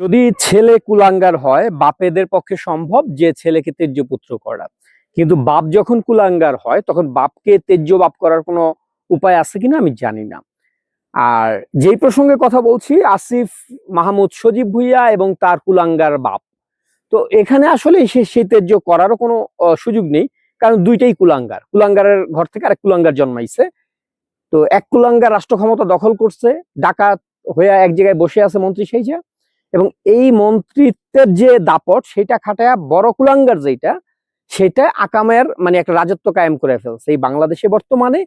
যদি ছেলে কুলাঙ্গার হয়, বাপেদের পক্ষে সম্ভব যে ছেলেকে তেজ্য পুত্র করা। কিন্তু বাপ যখন কুলাঙ্গার হয়, তখন বাপকে তেজ্য বাপ করার কোনো উপায় আছে কিনা আমি জানি না। আর যেই প্রসঙ্গে কথা বলছি, আসিফ মাহমুদ সজীব ভুইয়া এবং তার কুলাঙ্গার বাপ। তো এখানে আসলে সে সেই তেজ্য করারও কোনো সুযোগ নেই, কারণ দুইটাই কুলাঙ্গার। কুলাঙ্গারের ঘর থেকে আরেক কুলাঙ্গার জন্মাইছে। তো এক কুলাঙ্গার রাষ্ট্র ক্ষমতা দখল করছে, ডাকাত হয়ে এক জায়গায় বসে আছে মন্ত্রী সেই যে এবং এই মন্ত্রিত্বের যে দাপট, সেটা খাটায়া বড় কুলাঙ্গার যেটা সেটা আকামের মানে একটা রাজত্ব কায়েম করে ফেলছে। এই বাংলাদেশে বর্তমানে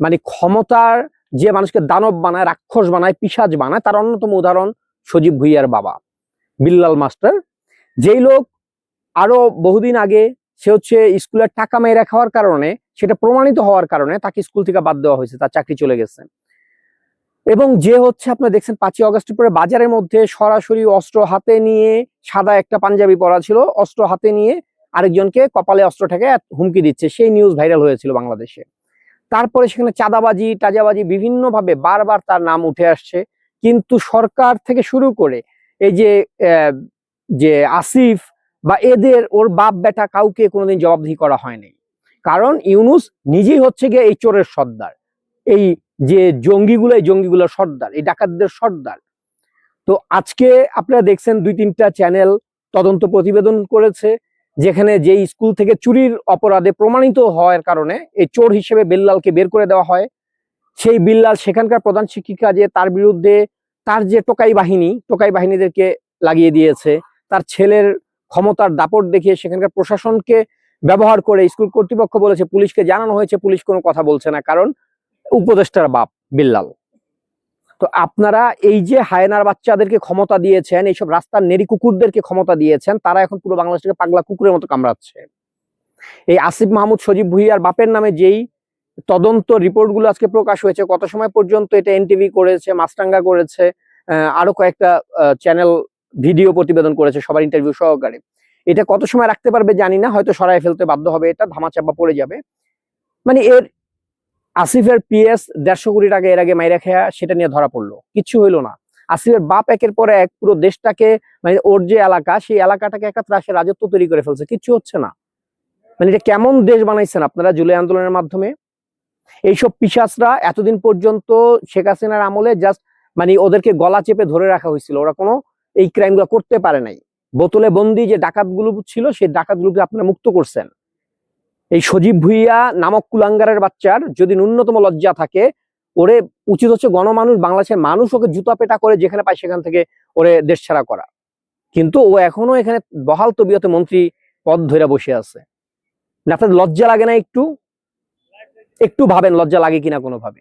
মানে ক্ষমতার যে মানুষকে দানব বানায়, রাক্ষস বানায়, পিসাজ বানায়, তার অন্যতম উদাহরণ সজীব ভুইয়ার বাবা, বিল্লাল মাস্টার। যেই লোক আরও বহুদিন আগে সে হচ্ছে স্কুলের টাকা মেরে খাওয়ার কারণে, সেটা প্রমাণিত হওয়ার কারণে তাকে স্কুল থেকে বাদ দেওয়া হয়েছে, তার চাকরি চলে গেছে। এবং যে হচ্ছে আপনারা দেখছেন পাঁচই অগস্টের পরে বাজারের মধ্যে সরাসরি অস্ত্র হাতে নিয়ে সাদা একটা পাঞ্জাবি পরা ছিল, অস্ত্র হাতে নিয়ে আরেকজনকে কপালে অস্ত্র ঠেকে হুমকি দিচ্ছে। সেই নিউজ ভাইরাল হয়েছিল বাংলাদেশে। তারপরে সেখানে চাঁদাবাজি, টাজাবাজি বিভিন্নভাবে বারবার তার নাম উঠে আসছে। কিন্তু সরকার থেকে শুরু করে এই যে যে আসিফ বা এদের ওর বাপ বেটা কাউকে কোনোদিন জবাবদিহি করা হয়নি। কারণ ইউনুস নিজেই হচ্ছে গিয়ে এই চোরের সর্দার। এই যে জঙ্গিগুলো এই জঙ্গিগুলোর সর্দার, এই ডাকাতদের সর্দার। তো আজকে আপনারা দেখছেন দুই তিনটা চ্যানেল তদন্ত প্রতিবেদন করেছে, যেখানে যে স্কুল থেকে চুরির অপরাধে প্রমাণিত হওয়ার কারণে এই চোর হিসেবে বেল্লালকে বের করে দেওয়া হয়। সেই বিল্লাল সেখানকার প্রধান শিক্ষিকা যে, তার বিরুদ্ধে তার যে টোকাই বাহিনী, টোকাই বাহিনীদেরকে লাগিয়ে দিয়েছে, তার ছেলের ক্ষমতার দাপট দেখিয়ে সেখানকার প্রশাসনকে ব্যবহার করে স্কুল কর্তৃপক্ষ বলেছে, পুলিশকে জানানো হয়েছে, পুলিশ কোনো কথা বলছে না। কারণ উপদেষ্টার বাপ, বিল্লাল। তো আপনারা এই যে হায়নার বাচ্চাদেরকে ক্ষমতা দিয়েছেন, এইসব রাস্তার নেরি কুকুরদেরকে ক্ষমতা দিয়েছেন, তারা এখন পুরো বাংলাদেশকে পাগলা কুকুরের মতো কামড়াচ্ছে। এই আসিফ মাহমুদ সজীব ভুইয়ার বাপের নামে যেই তদন্ত রিপোর্টগুলো আজকে প্রকাশ হয়েছে, কত সময় পর্যন্ত এটা এনটিভি করেছে মাস্টাঙ্গা করেছে আরও কয়েকটা চ্যানেল ভিডিও প্রতিবেদন করেছে সবার ইন্টারভিউ সহকারে। এটা কত সময় রাখতে পারবে জানি না, হয়তো সরাই ফেলতে বাধ্য হবে, এটা ধামাচাপা পড়ে যাবে। মানে এর আসিফের পিএস দেড়শো কোটি টাকা এর আগে মাইরা খেয়া সেটা নিয়ে ধরা পড়ল। কিছু হইল না। আসিফের বাপ একের পর এক পুরো দেশটাকে মানে ওর যে এলাকা, সেই এলাকাটাকে একটা ত্রাসের রাজত্ব তৈরি করে ফেলছে। কিছু হচ্ছে না। মানে এটা কেমন দেশ বানাইছেন আপনারা জুলাই আন্দোলনের মাধ্যমে? এইসব পিসাসরা এতদিন পর্যন্ত শেখ হাসিনার আমলে জাস্ট মানে ওদেরকে গলা চেপে ধরে রাখা হয়েছিল। ওরা কোনো এই ক্রাইমগুলো করতে পারে নাই। বোতলে বন্দি যে ডাকাতগুলো ছিল, সেই ডাকাতগুলোকে আপনারা মুক্ত করছেন। এই সজীব ভুইয়া নামক কুলাঙ্গারের বাচ্চার যদি ন্যূনতম লজ্জা থাকে, ওরে উচিত হচ্ছে গণমানুষ, বাংলাদেশের মানুষ ওকে জুতা পেটা করে যেখানে পায় সেখান থেকে ওরে দেশ ছাড়া করা। কিন্তু ও এখনও এখানে বহাল তবিয়তে মন্ত্রী পদ ধরে বসে আছে। আপনার আপনাদের লজ্জা লাগে না একটু? একটু ভাবেন লজ্জা লাগে কিনা কোনোভাবে?